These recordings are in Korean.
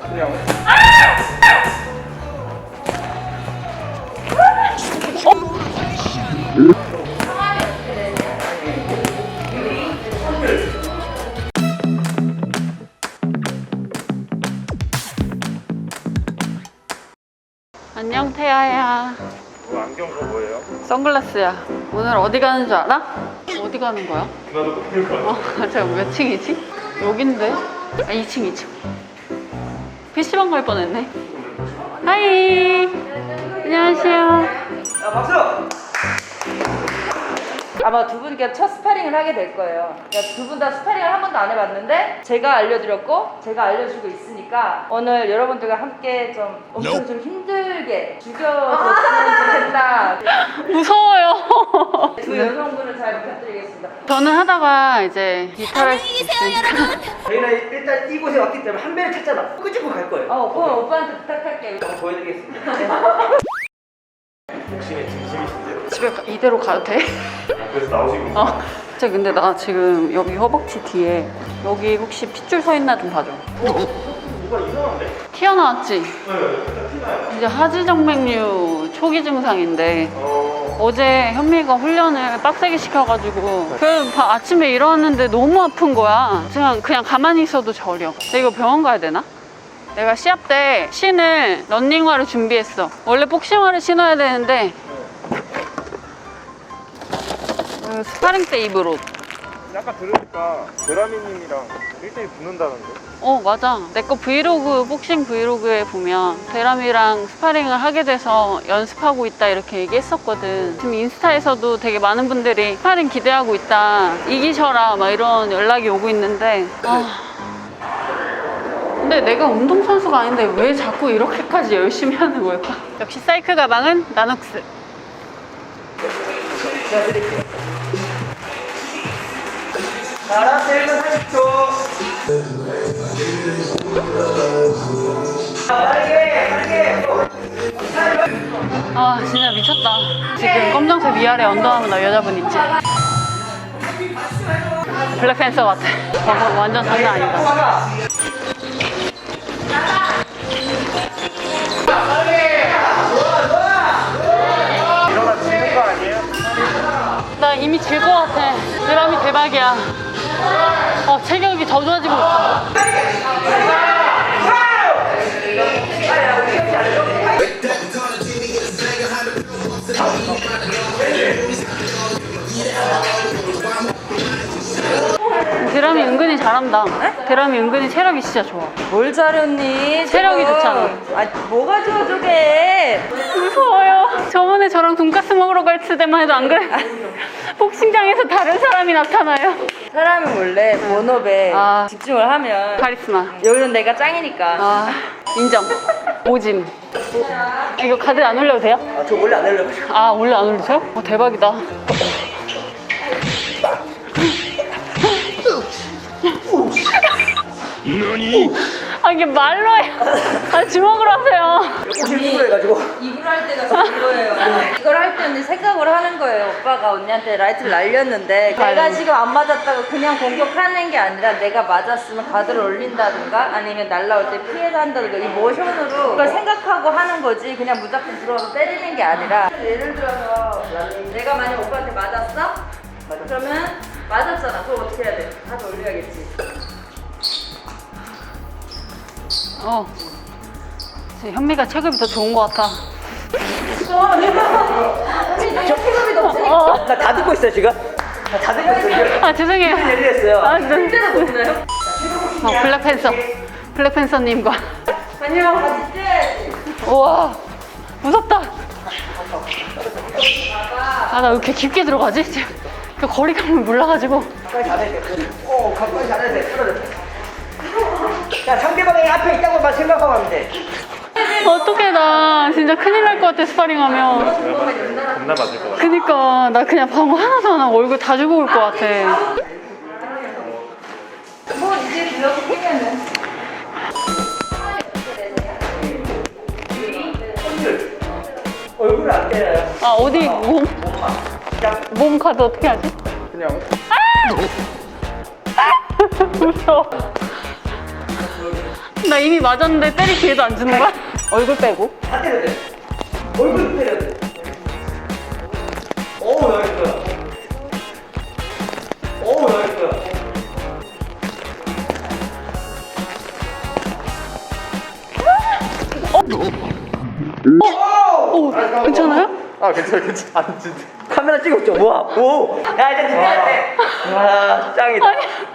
그냥 안녕 태아야. 뭐 안경 그거 뭐예요? 선글라스야. 오늘 어디 가는 줄 알아? 어디 가는 거야? 나도 모르는 거 어, 제가 몇 층이지? 여긴데? 아, 2층, 2층. PC방 갈 뻔했네. 하이. 안녕하세요. 야, 박수! 아마 두 분께 첫 스파링을 하게 될 거예요. 두 분 다 스파링을 한 번도 안 해봤는데 제가 알려드렸고 제가 알려주고 있으니까 오늘 여러분들과 함께 좀 엄청 좀 힘들게 죽여줬으면 좋겠다. 무서워요. 두 여성분을 잘 부탁드리겠습니다. 저는 하다가 이제 기타를 수 있으니까. 저희는 일단 이곳에 왔기 때문에 한 배를 탔잖아. 끄집고 갈 거예요. 어, 그럼 오빠한테 부탁할게요. 한번 보여드리겠습니다. 복싱에 진심이신데요? 집에 가- 이대로 가도 돼? 그래서 나오신 거 어. 진짜 근데 나 지금 여기 허벅지 뒤에 여기 혹시 핏줄 서 있나 좀 봐줘. 뭐가 이상한데? 튀어나왔지? 네 살짝 티나요 이제 하지정맥류 초기 증상인데 어... 어제 현미가 훈련을 빡세게 시켜가지고 그 바- 아침에 일어났는데 너무 아픈 거야 그냥 그냥 가만히 있어도 저려 근데 이거 병원 가야 되나? 내가 시합 때 신을 런닝화를 준비했어 원래 복싱화를 신어야 되는데 어, 스파링 때 입을 옷 아까 들으니까 베라미님이랑 1대1 붙는다는데? 어 맞아. 내 거 브이로그 복싱 브이로그에 보면 대람이랑 스파링을 하게 돼서 연습하고 있다 이렇게 얘기했었거든. 지금 인스타에서도 되게 많은 분들이 스파링 기대하고 있다 이기셔라 막 이런 연락이 오고 있는데 아. 근데 내가 운동선수가 아닌데 왜 자꾸 이렇게까지 열심히 하는 걸까 역시 사이클 가방은 나눅스. 제가 드릴게요. 알았어, 1분 40초. 빠르게, 빠르게. 아 진짜 미쳤다 지금 검정색 위아래 언더아머나 여자분 있지 블랙팬서 같아 저거 완전 장난 아니다? 나 이미 질 것 같아 드럼이 대박이야 어 체격이 더 좋아지고 있어 드럼이 은근히 잘한다 드럼이 은근히 체력이 진짜 좋아 뭘 잘했니? 체력이 지금? 좋잖아. 아, 뭐가 좋아, 저게? 무서워요 저번에 저랑 돈가스 먹으러 갈 때만 해도 안 그래 복싱장에서 다른 사람이 나타나요 사람은 원래 본업에 아. 집중을 하면 카리스마 여기는 내가 짱이니까. 아 인정 오짐 이거 카드 안 올려도 돼요? 아, 저 원래 안 하려고. 아 원래 안 올리세요? 어, 대박이다 아 이게 말로 해요 아 주먹으로 하세요 혹시 후회해가지고. 입을 할 때가 좋은 거예요. 이걸 할 때는 생각을 하는 거예요. 오빠가 언니한테 라이트를 날렸는데 내가. 지금 안 맞았다고 그냥 공격하는 게 아니라 내가 맞았으면 가드를 올린다든가 아니면 날라올 때 피해서 한다든가 이 모션으로 그걸 생각하고 하는 거지 그냥 무작정 들어와서 때리는 게 아니라 예를 들어서 내가 만약 오빠한테 맞았어? 그러면 맞았잖아. 그럼 어떻게 해야 돼? 가드 올려야겠지. 어 진짜 현미가 체급이 더 좋은 것 같아 피급이 높으니까 어. 나 다 듣고 있어요, 지금. 나 다 듣고 있어요. 아 죄송해요 얘기했어요. 아, 네. 힘들어 보이나요? 어, 블랙팬서 블랙팬서님과 안녕 같이. 우와 무섭다 아 나 왜 이렇게 깊게 들어가지? 지금 그 거리감을 몰라가지고 가까이 잘해야 돼. 오, 가까이 잘해야 돼. 떨어져. 야, 상대방이 앞에 있다고만 생각하면 안 돼. 어떡해 나 진짜 큰일 날 것 같아 스파링하면 겁나 맞을 것 같아 그니까 나 그냥 방어 하나도 안 하고 얼굴 다 주고 올 것 같아 뭐 이제 들어서 안 때려요. 아 어디 몸? 몸 카드 어떻게 하지? 그냥 무서워 나 이미 맞았는데 때릴 기회도 안 주는 거야? 얼굴 빼고. 다 때려야 돼. 얼굴 때려야 돼. 오, 나이스. 오, 나이스. 오, 괜찮아요? 아 괜찮아 괜찮아 안 진짜 카메라 찍었죠? 우와, 오. 야, 이제 누구야 돼? 와, 짱이다.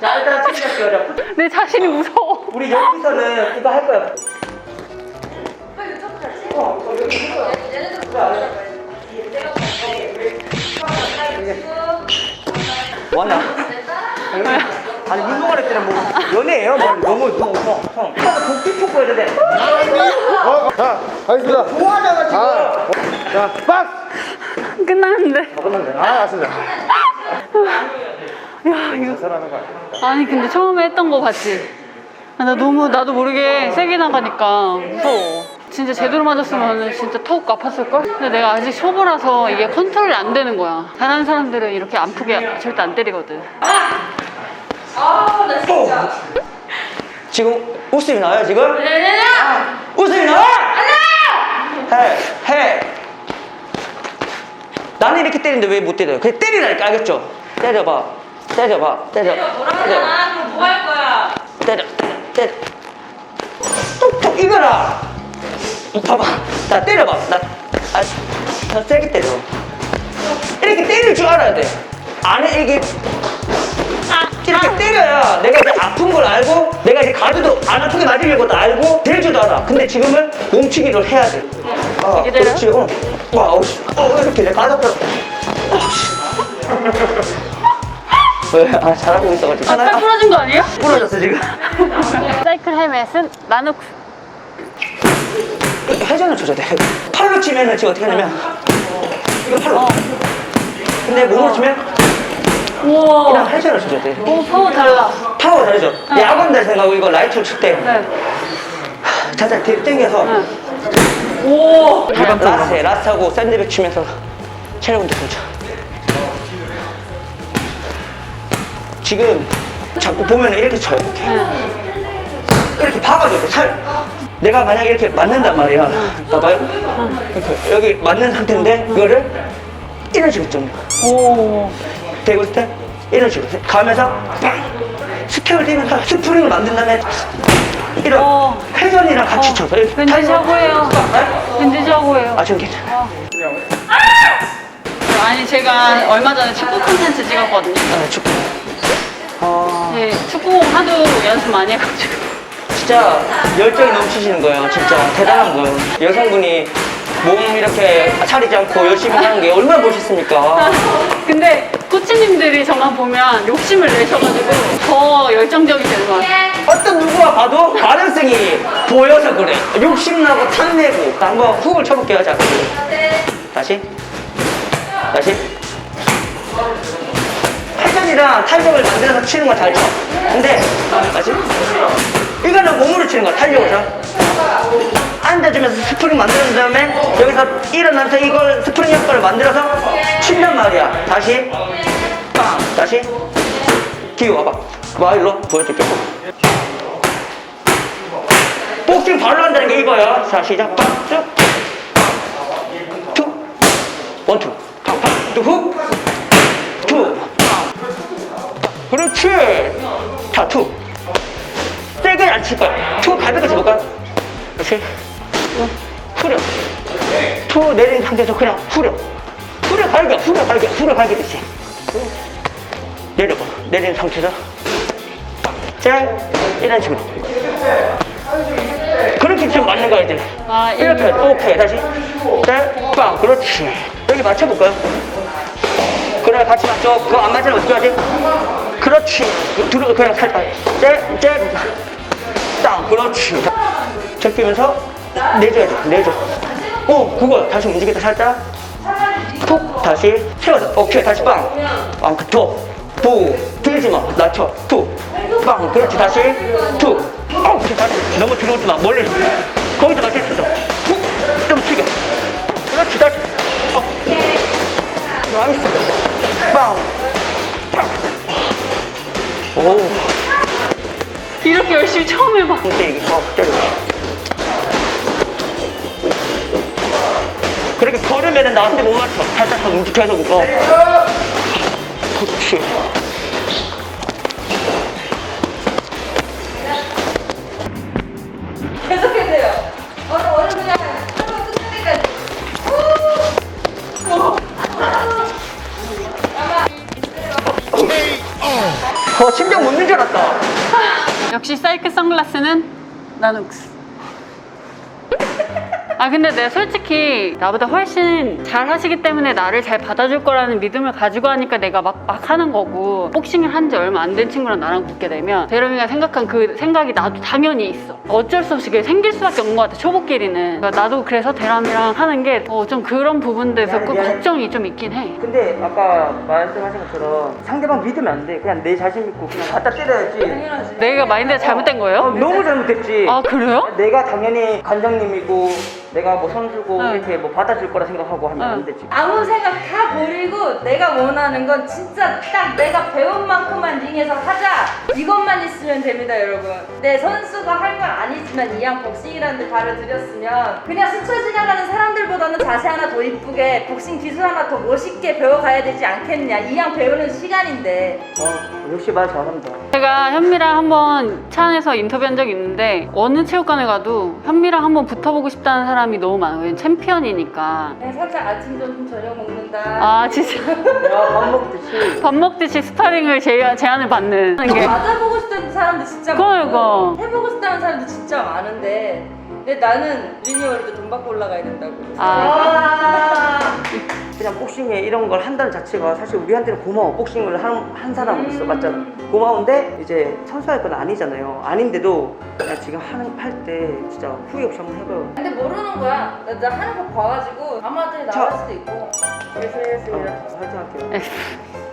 자, 일단. 자, 내 자신이 무서워. 우리 여기서는 이거 할 거야. 뭐하냐? 아니 운동할 때는 뭐 연애예요? 뭐 너무 너무 형, 형. 복귀 촉구 해야 돼. 어, 자 가겠습니다 뭐하냐가 지금. 아, 자 박스 끝났는데. 끝났네 아 맞습니다 야, 이거. 자살하는 거 아니야 아니, 근데 처음에 했던 거 봤지? 아, 나 너무, 나도 모르게 세게 나가니까 무서워. 진짜 제대로 맞았으면 진짜 턱 아팠을걸? 근데 내가 아직 초보라서 이게 컨트롤이 안 되는 거야. 잘하는 사람들은 이렇게 아프게 절대 안 때리거든. 아나 진짜 지금 웃음이 나요 지금? 네네네 웃음이 나와? 해, 해. 나는 이렇게 때리는데 왜 못 때려요? 그냥 때리라니까 알겠죠? 때려봐, 때려봐, 때려, 뭐라 때려, 하잖아 그럼 뭐 할 거야 때려, 때려. 톡톡 이거라. 봐봐, 나 때려봐. 나, 아, 더 세게 때려. 이렇게 때릴 줄 알아야 돼. 안에 이게 이렇게 때려야 내가 이제 아픈 걸 알고 내가 이제 가드도 안 아프게 맞으려는 것도 알고 될 줄도 알아. 근데 지금은 몸치기를 해야 돼. 아? 그렇지. 어. 와, 어, 씨. 어, 이렇게 내 가드 펴. 왜? 아, 잘하고 있어가지고. 아, 팔 부러진 거 아니에요? 부러졌어, 지금. 사이클 헬멧은 나누크. 회전을 줘야 돼. 팔로 치면은 지금 어떻게 하냐면, 이거 팔로. 근데 몸으로 치면 우와. 그냥 회전을 줘야 돼. 오, 파워 달라. 파워 다르죠? 야구한다 생각하고 이거 라이트를 칠 때. 네. 살짝 뒤 당겨서. 오. 라스트, 라스트하고 샌드백 치면서 체력 운동 되죠. 지금 자꾸 보면 이렇게 쳐요. 이렇게. 이렇게 박아줘. 이렇게 살. 내가 만약에 이렇게 맞는단 말이야. 봐봐요. 이렇게 여기 맞는 상태인데 이거를 이런 식으로 좀 오. 대고 있을 때 이런 식으로 가면서 빵! 스텝을 뛰면서 스프링을 만든 다음에 이런 어. 회전이랑 같이 쳐서 이렇게 왠지 하고해요. 네? 왠지 하고해요. 아, 지금 괜찮아. 아니 제가 얼마 전에 축구 콘텐츠 찍었거든요. 아, 축구. 아, 네, 축구 하도 연습 많이 해가지고. 진짜 열정이 넘치시는 거예요. 진짜 대단한 거예요. 여성분이 몸 이렇게 차리지 않고 열심히 하는 게 얼마나 멋있습니까? 근데 코치님들이 저만 보면 욕심을 내셔가지고 더 열정적이 되는 것 같아요. 어떤 누구가 봐도 가능성이 보여서 그래. 욕심나고 탐내고. 자, 한번 훅을 쳐볼게요. 자, 다시. 다시. 회전이랑 탄력을 만들어서 치는 건 잘 쳐. 근데, 다시. 이거는 몸으로 치는 거야, 탄력으로. 앉아주면서 스프링 만드는 다음에 여기서 일어나서 이걸 스프링 효과를 만들어서 친단 말이야. 다시. 빵. 다시. 기어 와봐. 와, 일로 보여줄게. 복싱 발로 한다는 게 이거야. 자, 시작. 팍, 쭉. 투. 원, 투. 팍, 팍. 또 훅. 투. 그렇지. 자, 투. 세게 안 칠 거야. 투 가볍게 쳐볼까? 그렇지. 후려. 투 내린 상태에서 그냥 후려. 후려 발겨, 후려 발겨, 후려 발겨 됐지. 내려봐. 내린 상태에서. 짤. 이런 식으로. 그렇게 좀 맞는 거야, 이제. 아, 이렇게, 오케이, 다시. 짤, 빵. 그렇지. 여기 맞춰볼까요? 그래, 같이 맞춰. 그거 안 맞으면 어떻게 하지? 그렇지. 들어, 그냥 살짝. 짤, 짤. 땅. 그렇지. 제끼면서 내줘야 돼, 내줘. 오, 그거 다시 움직이다 살짝. 톡, 다시. 세워서. 오케이, 다시 빵. 빵, 그 톡. 부, 들지 마. 낮춰. 툭. 빵. 그렇지, 다시. 툭. 어, 그렇지, 다시. 너무 들어오지 마. 멀리. 거기서 맞춰 있어. 툭. 좀 튀겨. 그렇지, 다시. 어. 나이스. 빵. 빵. 오. 이렇게 열심히 처음 해봐. 때리기 어 때려 그렇게 걸으면 나한테 못 맞춰 살짝 더 움직여서 그거 그렇지 어 심장 묻는 줄 알았다 역시 사이클 선글라스는 나눅스. 아 근데 내가 솔직히 나보다 훨씬 잘 하시기 때문에 나를 잘 받아줄 거라는 믿음을 가지고 하니까 내가 막, 막 하는 거고. 복싱을 한 지 얼마 안 된 친구랑 나랑 붙게 되면 대름이가 생각한 그 생각이 나도 당연히 있어. 어쩔 수 없이 그게 생길 수밖에 없는 것 같아 초보끼리는. 그러니까 나도 그래서 대람이랑 하는 게 좀 그런 부분들에서 꼭 걱정이 좀 있긴 해. 근데 아까 말씀하신 것처럼 상대방 믿으면 안 돼. 그냥 내 자신 믿고 그냥 갖다 때려야지. 내가 마인드가 잘못된 어, 거예요? 너무 잘못했지. 아 그래요? 내가 당연히 관장님이고 내가 뭐 선수고 응. 이렇게 뭐 받아줄 거라 생각하고 하면 응. 안 되지 아무 생각 다 버리고 내가 원하는 건 진짜 딱 내가 배운 만큼만 링에서 하자 이것만 있으면 됩니다 여러분. 내 선수가 할 건 아니지만 이왕 복싱이라는 데 발을 들였으면 그냥 스쳐 지나가는 사람들보다는 자세 하나 더 이쁘게 복싱 기술 하나 더 멋있게 배워가야 되지 않겠냐. 이왕 배우는 시간인데. 어, 역시 말 잘한다. 제가 현미랑 한번 차 안에서 인터뷰한 적이 있는데 어느 체육관에 가도 현미랑 한번 붙어보고 싶다는 사람이 너무 많아요. 왜냐면 챔피언이니까. 그냥 살짝 아침 점심 저녁 먹는다. 아 진짜. 야 밥 먹듯이. 밥 먹듯이 스파링을 제, 제안을 받는 게 맞아보고 싶다는 사람도 진짜 그러니까. 많고 해보고 싶다는 사람도 진짜 많은데 근데 나는 리니어로도 돈 받고 올라가야 된다고. 아. 그냥 복싱에 이런 걸 한다는 자체가 사실 우리한테는 고마워. 복싱을 한, 한 사람으로서 맞잖아 고마운데 이제 선수할 건 아니잖아요. 아닌데도 그냥 지금 하는 할 때 진짜 후회 없이 한번 해봐요. 근데 모르는 거야. 나, 나 하는 거 봐가지고 아마도 나갈 자. 수도 있고. 그래서 그래서 어, 화이팅 할게요